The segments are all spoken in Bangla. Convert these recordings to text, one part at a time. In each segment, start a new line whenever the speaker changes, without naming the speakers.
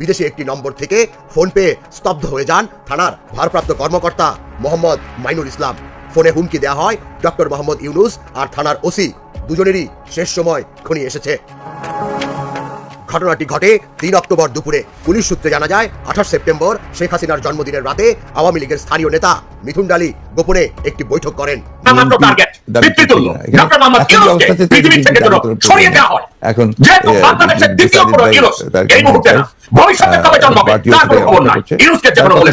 বিদেশি একটি নম্বর থেকে ফোন পেয়ে স্তব্ধ হয়ে যান থানার ভারপ্রাপ্ত কর্মকর্তা মোহাম্মদ মাইনুল ইসলাম। ফোনে হুমকি দেওয়া হয় ডক্টর মোহাম্মদ ইউনুস আর থানার ওসি। দুজনেরই শেষ সময় খুনি এসেছে। ঘটনাটি ঘটে তিন অক্টোবর দুপুরে। পুলিশ সূত্রে জানা যায় আঠাশ সেপ্টেম্বর শেখ হাসিনার জন্মদিনের রাতে আওয়ামী লীগের স্থানীয় নেতা মিথুন ডালি গোপনে একটি বৈঠক করেন।
এখন
হয়। ভবিষ্যতে কবে জন্মাবে তার কোনো খবর নাই। ইউনুসকে যে কোনো বলে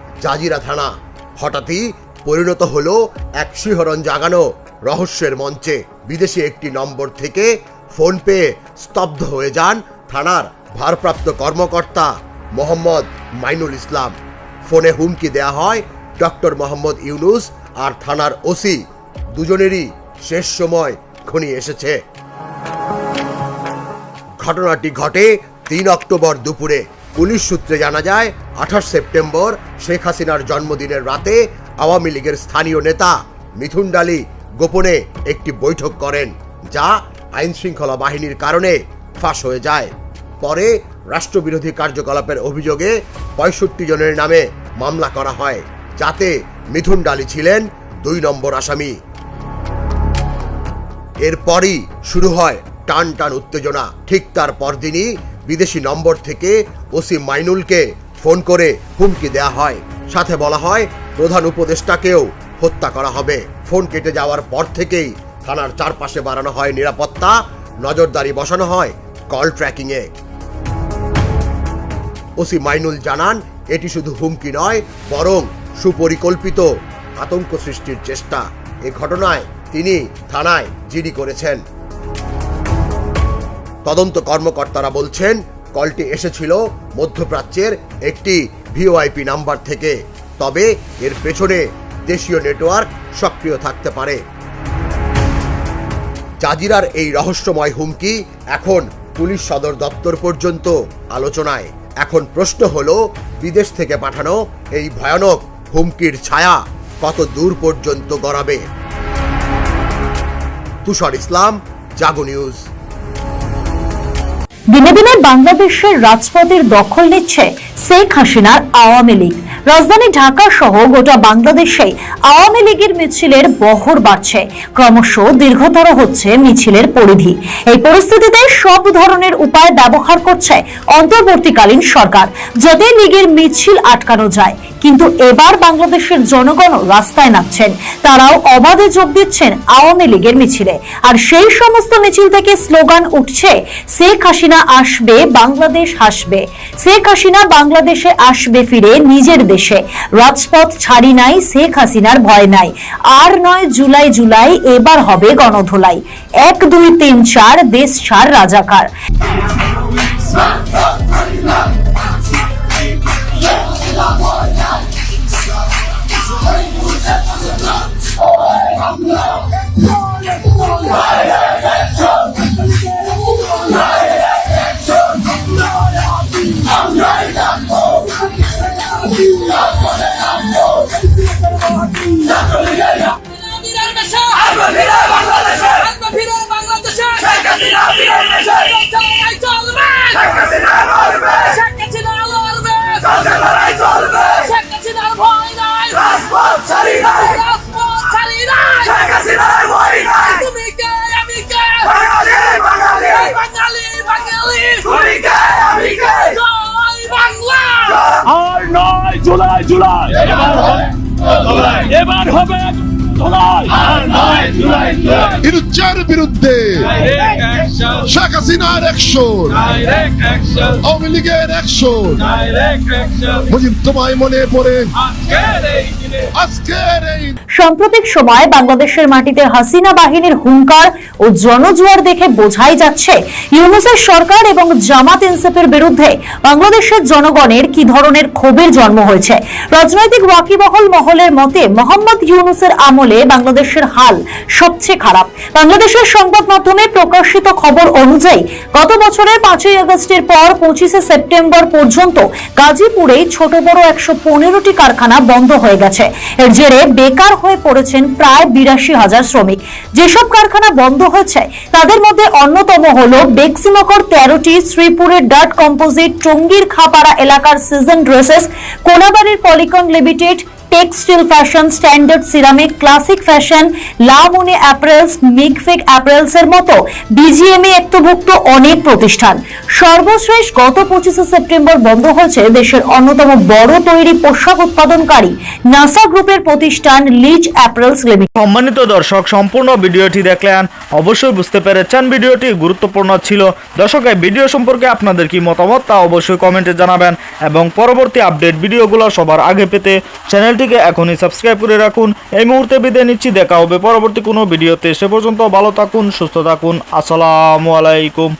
জাজিরা থানা। হঠাৎই পরিণত হলো এক শিহরণ জাগানো রহস্যের মঞ্চে। বিদেশি একটি নম্বর থেকে ফোন পেয়ে স্তব্ধ হয়ে যান থানার ভারপ্রাপ্ত কর্মকর্তা মোহাম্মদ মাইনুল ইসলাম। ফোনে হুমকি দেয়া হয় ডক্টর মোহাম্মদ ইউনুস আর থানার ওসি। দুজনেরই শেষ সময় ঘনিয়ে এসেছে। ঘটনাটি ঘটে তিন অক্টোবর দুপুরে। পুলিশ সূত্রে জানা যায়, আঠাশ সেপ্টেম্বর শেখ হাসিনার জন্মদিনের রাতে আওয়ামী লীগের স্থানীয় নেতা মিথুন ডালি গোপনে একটি বৈঠক করেন, যা আইন শৃঙ্খলা বাহিনীর কারণে ফাঁস হয়ে যায়। পরে রাষ্ট্রবিরোধী কার্যকলাপের অভিযোগে পঁয়ষট্টি জনের নামে মামলা করা হয়, যাতে মিথুন ডালি ছিলেন দুই নম্বর আসামি। এরপরই শুরু হয় টান টান উত্তেজনা। ঠিক তার পরদিনই বিদেশি নম্বর থেকে ওসি মাইনুলকে ফোন করে হুমকি দেয়া হয়। সাথে বলা হয়, প্রধান উপদেষ্টাকেও হত্যা করা হবে। ফোন কেটে যাওয়ার পর থেকেই থানার চারপাশে বাড়ানো হয় নিরাপত্তা, নজরদারি বসানো হয় কল ট্র্যাকিংয়ে। ওসি মাইনুল জানান, এটি শুধু হুমকি নয়, বরং সুপরিকল্পিত আতঙ্ক সৃষ্টির চেষ্টা। এ ঘটনায় তিনি থানায় জিডি করেছেন। তদন্ত কর্মকর্তারা বলছেন, কলটি এসেছিল মধ্যপ্রাচ্যের একটি ভিওআইপি নাম্বার থেকে। তবে এর পেছনে দেশীয় নেটওয়ার্ক সক্রিয় থাকতে পারে। জাজিরার এই রহস্যময় হুমকি এখন পুলিশ সদর দপ্তর পর্যন্ত আলোচনায়। এখন প্রশ্ন হল, বিদেশ থেকে পাঠানো এই ভয়ানক হুমকির ছায়া কত দূর পর্যন্ত গড়াবে? তুষার ইসলাম, জাগো নিউজ।
দিনে দিনে বাংলাদেশের রাজপথের দখল নিচ্ছে শেখ হাসিনার আওয়ামী লীগ। রাজধানী ঢাকা সহ গোটা বাংলাদেশে আওয়ামী লীগের মিছিলের বহর বাড়ছে। ক্রমশ দীর্ঘতর হচ্ছে মিছিলের পরিধি। এই পরিস্থিতিতে সব ধরনের উপায় ব্যবহার করছে অন্তর্বর্তীকালীন সরকার, যাতে লীগের মিছিল আটকানো যায়। কিন্তু এবার বাংলাদেশের জনগণ রাস্তায় নামছেন। তারাও অবাধে যোগ দিচ্ছেন আওয়ামী লীগের মিছিলে। আর সেই সমস্ত মিছিল থেকে স্লোগান উঠছে, শেখ হাসিনা আসবে, বাংলাদেশ হাসবে। শেখ হাসিনা বাংলাদেশে আসবে ফিরে নিজের দেশে। রাজপথ ছাড়ি নাই, শেখ হাসিনার ভয় নাই। আর নয় জুলাই জুলাই, এবার হবে গণধোলাই। এক, দুই, তিন, চার, দেশ ছাড় রাজাকার।
বিরাট দেশে
আর নয় জুলাই জুলাই। এবার হবে এবার হবে জুলাই আর নয় জুলাই জুলাই।
ইরুচ্চার বিরুদ্ধে শেখ হাসিনার একশন আওয়ামী লীগের একশন
ডাইরেক্ট
মুজিব তোমায় মনে পড়ে।
সাম্প্রতিক সময় বাংলাদেশের মাটিতে হাসিনা বাহিনীর হুঙ্কার ও জনজোয়ার দেখে বোঝাই যাচ্ছে ইউনুসের সরকার এবং জামাত ইনসেফের বিরুদ্ধে বাংলাদেশের জনগণের কি ধরনের ক্ষোভের জন্ম হয়েছে। রাজনৈতিক ওয়াকিবহল মহলের মতে, মোহাম্মদ ইউনুসের আমলে বাংলাদেশের হাল সবচেয়ে খারাপ। বাংলাদেশের সংবাদ মাধ্যমে প্রকাশিত খবর অনুযায়ী, গত বছরের পাঁচই আগস্টের পর পঁচিশে সেপ্টেম্বর পর্যন্ত গাজীপুরে ছোট বড় একশো পনেরোটি কারখানা বন্ধ হয়ে গেছে। এর জেরে বেকার হয়ে পড়েছেন প্রায় বিরাশি হাজার শ্রমিক। যেসব কারখানা বন্ধ হয়েছে, তাদের মধ্যে অন্যতম হল বেক্সিমকর তেরোটি শ্রীপুরের ডাট কম্পোজিট টঙ্গীর খাপাড়া এলাকার season dresses, কোনাবাড়ির Polycon limited textile fashion, standard ceramic, classic fashion লামুনি apparels মিগফিক অ্যাপারেলস এর মতো বিজিএমএ একতভুক্ত অনেক প্রতিষ্ঠান। সর্বশেষ গত পঁচিশে সেপ্টেম্বর বন্ধ হয়েছে দেশের অন্যতম বড় তৈরি পোশাক উৎপাদনকারী নাসা গ্রুপের প্রতিষ্ঠান লিচ অ্যাপারেলস লিমিটেড।
সম্মানিত দর্শক, সম্পূর্ণ ভিডিওটি দেখলেন, অবশ্যই বুঝতে পেরেছেন ভিডিওটি গুরুত্বপূর্ণ ছিল। দর্শক, এই ভিডিও সম্পর্কে আপনাদের কি মতামত তা অবশ্যই কমেন্টে জানাবেন এবং পরবর্তী আপডেট ভিডিওগুলো সবার আগে পেতে চ্যানেলটিকে এখনই সাবস্ক্রাইব করে রাখুন। এই মুহূর্তে বিদায় নিচ্ছি, দেখা হবে পরবর্তী কোনো ভিডিওতে। সে পর্যন্ত ভালো থাকুন, সুস্থ থাকুন। আসসালামু আলাইকুম।